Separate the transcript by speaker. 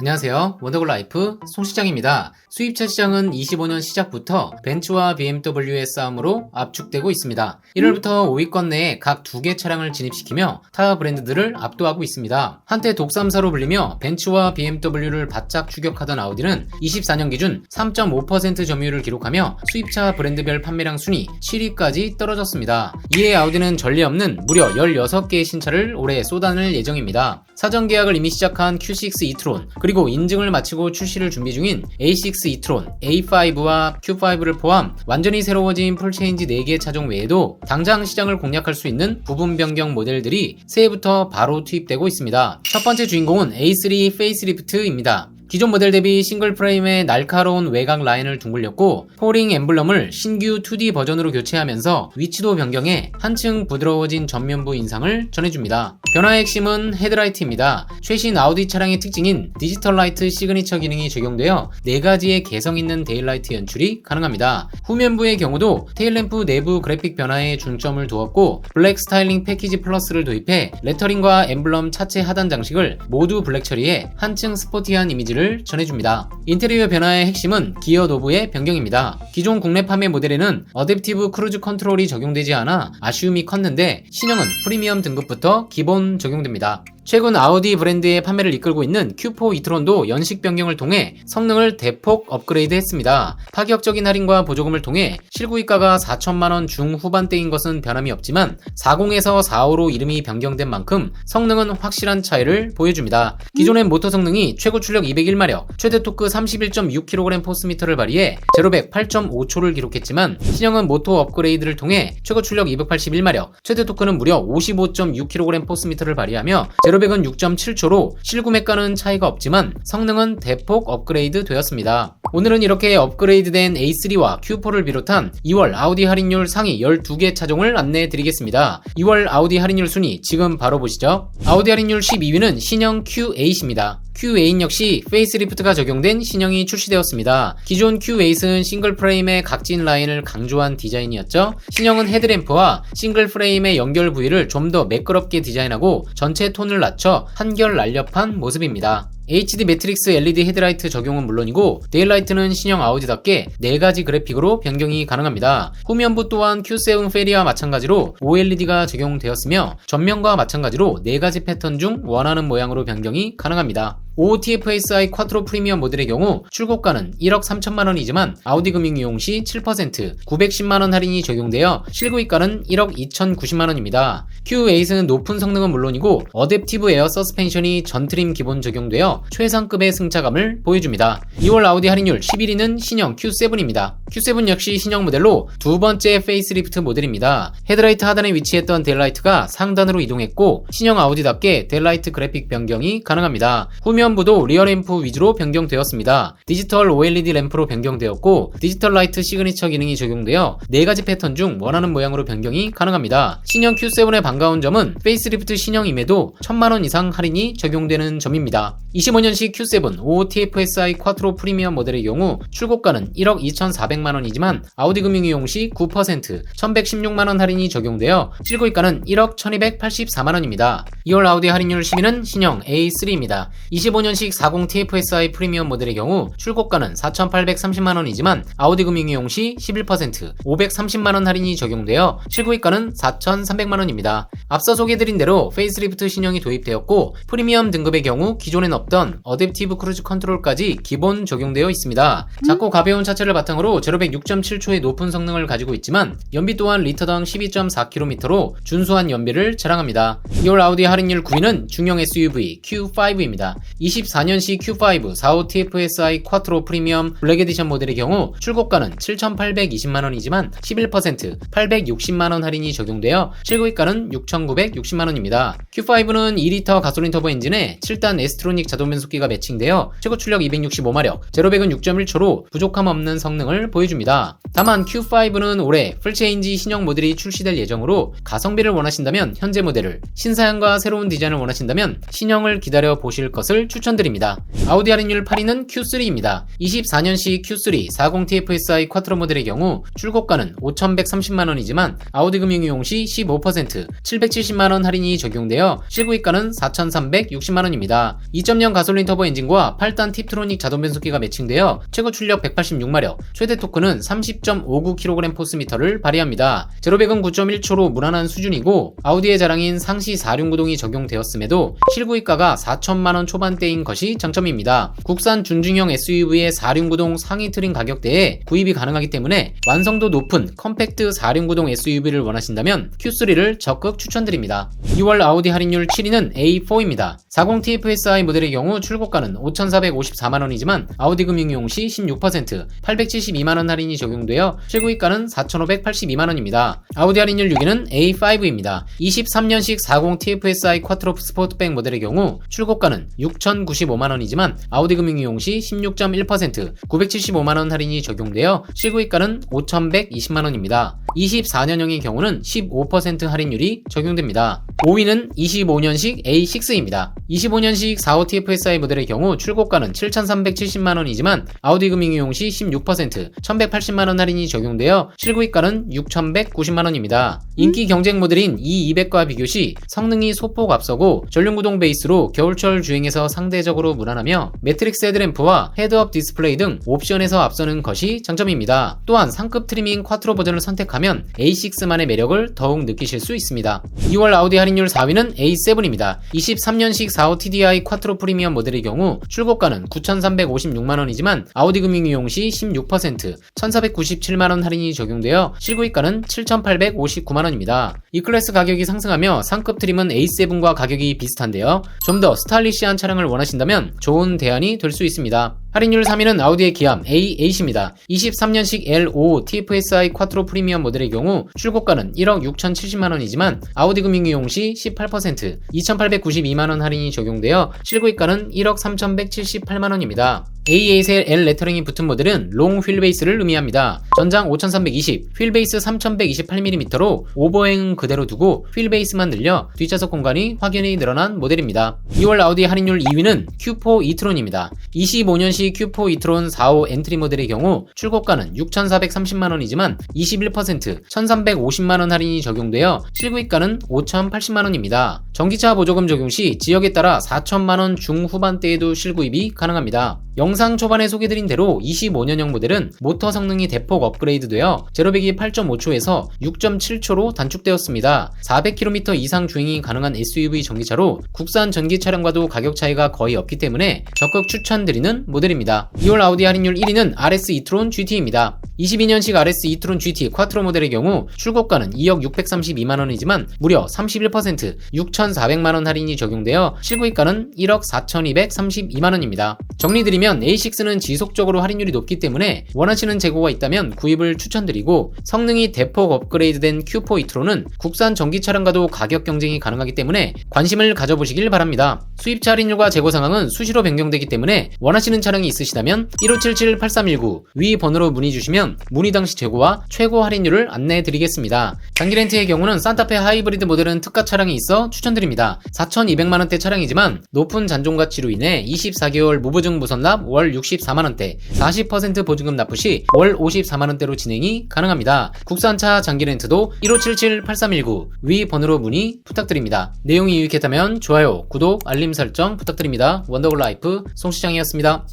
Speaker 1: 안녕하세요. 원더글 라이프 송시장입니다. 수입차 시장은 25년 시작부터 벤츠와 BMW의 싸움으로 압축되고 있습니다. 1월부터 5위권 내에 각 두 개 차량을 진입시키며 타 브랜드들을 압도하고 있습니다. 한때 독삼사로 불리며 벤츠와 BMW를 바짝 추격하던 아우디는 24년 기준 3.5% 점유율을 기록하며 수입차 브랜드별 판매량 순위 7위까지 떨어졌습니다. 이에 아우디는 전례 없는 무려 16개의 신차를 올해 쏟아낼 예정입니다. 사전 계약을 이미 시작한 Q6 이트론, 그리고 인증을 마치고 출시를 준비 중인 A6 이트론, A5와 Q5를 포함 완전히 새로워진 풀체인지 4개 차종 외에도 당장 시장을 공략할 수 있는 부분 변경 모델들이 새해부터 바로 투입되고 있습니다. 첫 번째 주인공은 A3 페이스리프트입니다. 기존 모델 대비 싱글 프레임의 날카로운 외곽 라인을 둥글렸고 포링 엠블럼을 신규 2D 버전으로 교체하면서 위치도 변경해 한층 부드러워진 전면부 인상을 전해줍니다. 변화의 핵심은 헤드라이트입니다. 최신 아우디 차량의 특징인 디지털 라이트 시그니처 기능이 적용되어 4가지의 개성 있는 데일라이트 연출이 가능합니다. 후면부의 경우도 테일램프 내부 그래픽 변화에 중점을 두었고 블랙 스타일링 패키지 플러스를 도입해 레터링과 엠블럼 차체 하단 장식을 모두 블랙 처리해 한층 스포티한 이미지를 전해줍니다. 인테리어 변화의 핵심은 기어 노브의 변경입니다. 기존 국내 판매 모델에는 어댑티브 크루즈 컨트롤이 적용되지 않아 아쉬움이 컸는데 신형은 프리미엄 등급부터 기본 적용됩니다. 최근 아우디 브랜드의 판매를 이끌고 있는 Q4 이트론도 연식 변경을 통해 성능을 대폭 업그레이드 했습니다. 파격적인 할인과 보조금을 통해 실구입가가 4천만 원 중후반대인 것은 변함이 없지만 40에서 45로 이름이 변경된 만큼 성능은 확실한 차이를 보여줍니다. 기존엔 모터 성능이 최고 출력 201마력, 최대 토크 31.6kg 포스미터를 발휘해 제로백 8.5초를 기록했지만 신형은 모터 업그레이드를 통해 최고 출력 281마력, 최대 토크는 무려 55.6kg 포스미터를 발휘하며 제로 백은 6.7초로 실구매가는 차이가 없지만 성능은 대폭 업그레이드 되었습니다. 오늘은 이렇게 업그레이드된 A3와 Q4를 비롯한 2월 아우디 할인율 상위 12개 차종을 안내해 드리겠습니다. 2월 아우디 할인율 순위 지금 바로 보시죠. 아우디 할인율 12위는 신형 Q8입니다. Q8 역시 페이스리프트가 적용된 신형이 출시되었습니다. 기존 Q8은 싱글 프레임의 각진 라인을 강조한 디자인이었죠. 신형은 헤드램프와 싱글 프레임의 연결 부위를 좀 더 매끄럽게 디자인하고 전체 톤을 낮춰 한결 날렵한 모습입니다. HD 매트릭스 LED 헤드라이트 적용은 물론이고 데일라이트는 신형 아우디답게 4가지 그래픽으로 변경이 가능합니다. 후면부 또한 Q7 페리와 마찬가지로 OLED가 적용되었으며 전면과 마찬가지로 4가지 패턴 중 원하는 모양으로 변경이 가능합니다. OTFSI 쿼트로 프리미엄 모델의 경우 출고가는 1억 3천만 원이지만 아우디 금융 이용 시 7% 910만 원 할인이 적용되어 실구입가는 1억 2,090만 원입니다. Q8은 높은 성능은 물론이고 어댑티브 에어 서스펜션이 전트림 기본 적용되어 최상급의 승차감을 보여줍니다. 2월 아우디 할인율 11위는 신형 Q7입니다. Q7 역시 신형 모델로 두 번째 페이스리프트 모델입니다. 헤드라이트 하단에 위치했던 델라이트가 상단으로 이동했고 신형 아우디답게 델라이트 그래픽 변경이 가능합니다. 후면부도 리어 램프 위주로 변경되었습니다. 디지털 OLED 램프로 변경되었고 디지털 라이트 시그니처 기능이 적용되어 4가지 패턴 중 원하는 모양으로 변경이 가능합니다. 신형 Q7의 반가운 점은 페이스리프트 신형임에도 1000만원 이상 할인이 적용되는 점입니다. 25년식 Q7 OTFSI 쿼트로 프리미엄 모델의 경우 출고가는 1억 2,400만 원이지만 아우디 금융 이용 시 9% 1,116만원 할인이 적용되어 실구입가는 1억 1,284만원입니다. 2월 아우디 할인율 10위는 신형 A3입니다. 25년식 40 TFSI 프리미엄 모델의 경우 출고가는 4,830만원이지만 아우디 금융 이용 시 11% 530만원 할인이 적용되어 실구입가는 4,300만원입니다. 앞서 소개드린 대로 페이스리프트 신형이 도입되었고 프리미엄 등급의 경우 기존엔 없던 어댑티브 크루즈 컨트롤까지 기본 적용되어 있습니다. 작고 가벼운 차체를 바탕으로 제로백 6.7초의 높은 성능을 가지고 있지만 연비 또한 리터당 12.4km로 준수한 연비를 자랑합니다. 2월 아우디 할인율 9위는 중형 SUV Q5입니다. 24년식 Q5 45TFSI 쿼트로 프리미엄 블랙 에디션 모델의 경우 출고가는 7,820만원이지만 11% 860만원 할인이 적용되어 실구입가는 6,960만원입니다. Q5는 2리터 가솔린 터보 엔진에 7단 에스트로닉 자동 변속기가 매칭되어 최고 출력 265마력, 제로백은 6.1초로 부족함 없는 성능을 보 여줍니다. 다만 Q5는 올해 풀체인지 신형 모델이 출시될 예정으로 가성비를 원하신다면 현재 모델을, 신사양과 새로운 디자인을 원하신다면 신형을 기다려 보실 것을 추천드립니다. 아우디 할인율 8위는 Q3입니다. 24년식 Q3 40TFSI 쿼트로 모델의 경우 출고가는 5,130만원이지만 아우디 금융이용 시 15% 770만원 할인이 적용되어 실구입가는 4,360만원입니다. 2.0 가솔린 터보 엔진과 8단 팁트로닉 자동 변속기가 매칭되어 최고 출력 186마력, 최대 토크는 30.59kg 포스미터를 발휘합니다. 제로백은 9.1초로 무난한 수준이고 아우디의 자랑인 상시 4륜구동이 적용되었음에도 실구입가가 4천만원 초반대인 것이 장점입니다. 국산 준중형 SUV의 4륜구동 상위 트림 가격대에 구입이 가능하기 때문에 완성도 높은 컴팩트 4륜구동 SUV를 원하신다면 Q3를 적극 추천드립니다. 2월 아우디 할인율 7위는 A4입니다. 40TFSI 모델의 경우 출고가는 5,454만원이지만 아우디 금융이용 시 16%, 872만원 할인이 적용되어 실구입가는 4,582만원입니다. 아우디 할인율 6위는 A5입니다. 23년식 40TFSI 쿼트로 스포트백 모델의 경우 출고가는 6,095만원이지만 아우디 금융 이용 시 16.1%, 975만원 할인이 적용되어 실구입가는 5,120만원입니다. 24년형의 경우는 15% 할인율이 적용됩니다. 5위는 25년식 A6입니다. 25년식 45TFSI 모델의 경우 출고가는 7,370만원이지만 아우디 금융 이용 시 16%, 1,180만원 할인이 적용되어 실구입가는 6,190만원입니다. 인기 경쟁 모델인 E200과 비교 시 성능이 소폭 앞서고 전륜구동 베이스로 겨울철 주행에서 상대적으로 무난하며 매트릭스 헤드램프와 헤드업 디스플레이 등 옵션에서 앞서는 것이 장점입니다. 또한 상급 트리밍 쿼트로 버전을 선택하면 A6만의 매력을 더욱 느끼실 수 있습니다. 2월 아우디 할인율 4위는 A7입니다. 23년식 45 TDI 쿼트로 프리미엄 모델의 경우 출고가는 9,356만원이지만 아우디 금융 이용 시 16%, 1,497만원 할인이 적용되어 실구입가는 7,859만원입니다. 이 클래스 가격이 상승하며 상급 트림은 A7과 가격이 비슷한데요. 좀 더 스타일리시한 차량을 원하신다면 좋은 대안이 될 수 있습니다. 할인율 3위는 아우디의 기암 A8입니다. 23년식 L5 TFSI 쿼트로 프리미엄 모델의 경우 출고가는 1억 6,070만원이지만 아우디 금융 이용 시 18%, 2,892만원 할인이 적용되어 실구입가는 1억 3,178만원입니다. A8에 L 레터링이 붙은 모델은 롱 휠베이스를 의미합니다. 전장 5320, 휠베이스 3128mm로 오버행 그대로 두고 휠베이스만 늘려 뒷좌석 공간이 확연히 늘어난 모델입니다. 2월 아우디 할인율 2위는 Q4 이트론입니다. 25년식 Q4 이트론 45 엔트리 모델의 경우 출고가는 6,430만원이지만 21%, 1,350만원 할인이 적용되어 실구입가는 5,080만원입니다. 전기차 보조금 적용 시 지역에 따라 4천만원 중후반대에도 실구입이 가능합니다. 영상 초반에 소개드린 대로 25년형 모델은 모터 성능이 대폭 업그레이드되어 제로백이 8.5초에서 6.7초로 단축되었습니다. 400km 이상 주행이 가능한 SUV 전기차로 국산 전기 차량과도 가격 차이가 거의 없기 때문에 적극 추천드리는 모델입니다. 2월 아우디 할인율 1위는 RS e-tron GT입니다. 22년식 RS e-tron GT 쿼트로 모델의 경우 출고가는 2억 632만원이지만 무려 31% 6,400만원 할인이 적용되어 실구입가는 1억 4,232만원입니다. 정리드리면 A6는 지속적으로 할인율이 높기 때문에 원하시는 재고가 있다면 구입을 추천드리고 성능이 대폭 업그레이드된 Q4 e-tron은 국산 전기 차량과도 가격 경쟁이 가능하기 때문에 관심을 가져보시길 바랍니다. 수입차 할인율과 재고 상황은 수시로 변경되기 때문에 원하시는 차량이 있으시다면 1577-8319 위 번호로 문의 주시면 문의 당시 재고와 최고 할인율을 안내해 드리겠습니다. 장기 렌트의 경우는 산타페 하이브리드 모델은 특가 차량이 있어 추천드립니다. 4,200만원대 차량이지만 높은 잔존 가치로 인해 24개월 무보 증 무선납 월 64만원대, 40% 보증금 납부 시 월 54만원대로 진행이 가능합니다. 국산차 장기 렌트도 1577-8319 위 번호로 문의 부탁드립니다. 내용이 유익했다면 좋아요, 구독, 알림 설정 부탁드립니다. 원더글 라이프 송시장이었습니다.